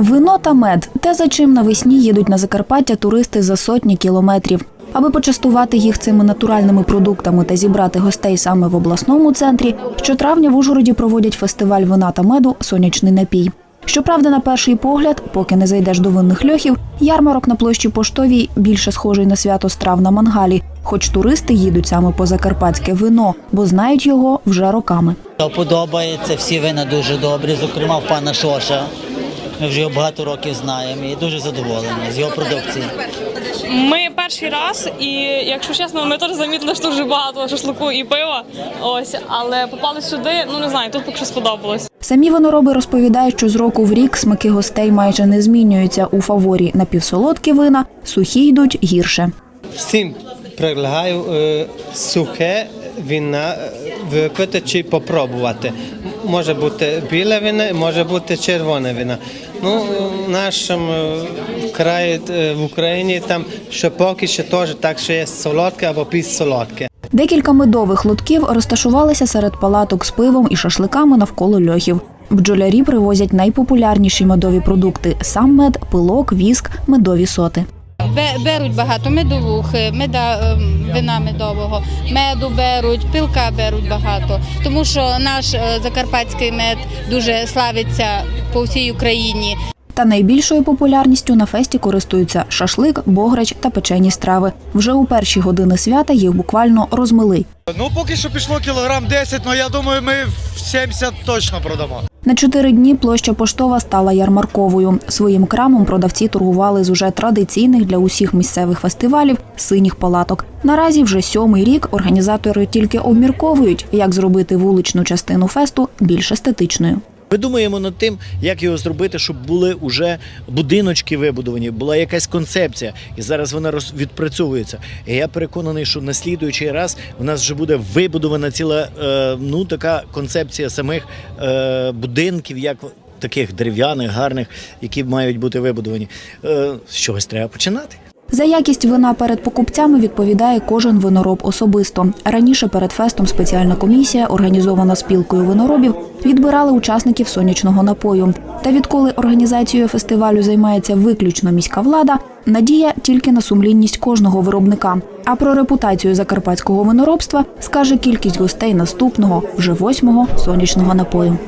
Вино та мед те, за чим навесні їдуть на Закарпаття туристи за сотні кілометрів. Аби почастувати їх цими натуральними продуктами та зібрати гостей саме в обласному центрі, щотравня в Ужгороді проводять фестиваль вина та меду Сонячний напій. Щоправда, на перший погляд, поки не зайдеш до винних льохів, ярмарок на площі поштовій більше схожий на свято страв на мангалі, хоч туристи їдуть саме по закарпатське вино, бо знають його вже роками. Подобається, всі вина дуже добрі, зокрема в пана Шоша. Ми вже його багато років знаємо і дуже задоволені з його продукції. Ми перший раз, і якщо чесно, ми теж замітили, що дуже багато шашлику і пива. Ось, але попали сюди. Ну не знаю, тут поки що сподобалось. Самі винороби розповідають, що з року в рік смаки гостей майже не змінюються у фаворі напівсолодкі вина, сухі йдуть гірше. Всім предлагаю е, сухе вина е, випити чи попробувати. Може бути біле вино, може бути червоне вино. Ну, в нашому е, краї е, в Україні там ще поки що теж так, що є солодке або півсолодке. Декілька медових лотків розташувалися серед палаток з пивом і шашликами навколо льохів. Бджолярі привозять найпопулярніші медові продукти: сам мед, пилок, віск, медові соти. Бе- Беруть багато медовухи, меда, ем, вина медового, меду беруть, пилка беруть багато, тому що наш е, закарпатський мед дуже славиться по всій Україні. Та найбільшою популярністю на фесті користуються шашлик, бограч та печені страви. Вже у перші години свята їх буквально розмили. Ну, поки що пішло кілограм 10, але я думаю, ми в 70 точно продамо. На чотири дні площа поштова стала ярмарковою. Своїм крамом продавці торгували з уже традиційних для усіх місцевих фестивалів синіх палаток. Наразі вже сьомий рік організатори тільки обмірковують, як зробити вуличну частину фесту більш естетичною. Ми думаємо над тим, як його зробити, щоб були уже будиночки вибудовані, була якась концепція, і зараз вона відпрацьовується. І я переконаний, що на слідуючий раз у нас вже буде вибудована ціла е, ну така концепція самих е, будинків, як таких дерев'яних, гарних, які мають бути вибудовані. Е, з чогось треба починати. За якість вина перед покупцями відповідає кожен винороб особисто. Раніше перед фестом спеціальна комісія, організована спілкою виноробів, відбирала учасників сонячного напою. Та відколи організацією фестивалю займається виключно міська влада, надія тільки на сумлінність кожного виробника. А про репутацію закарпатського виноробства скаже кількість гостей наступного вже восьмого сонячного напою.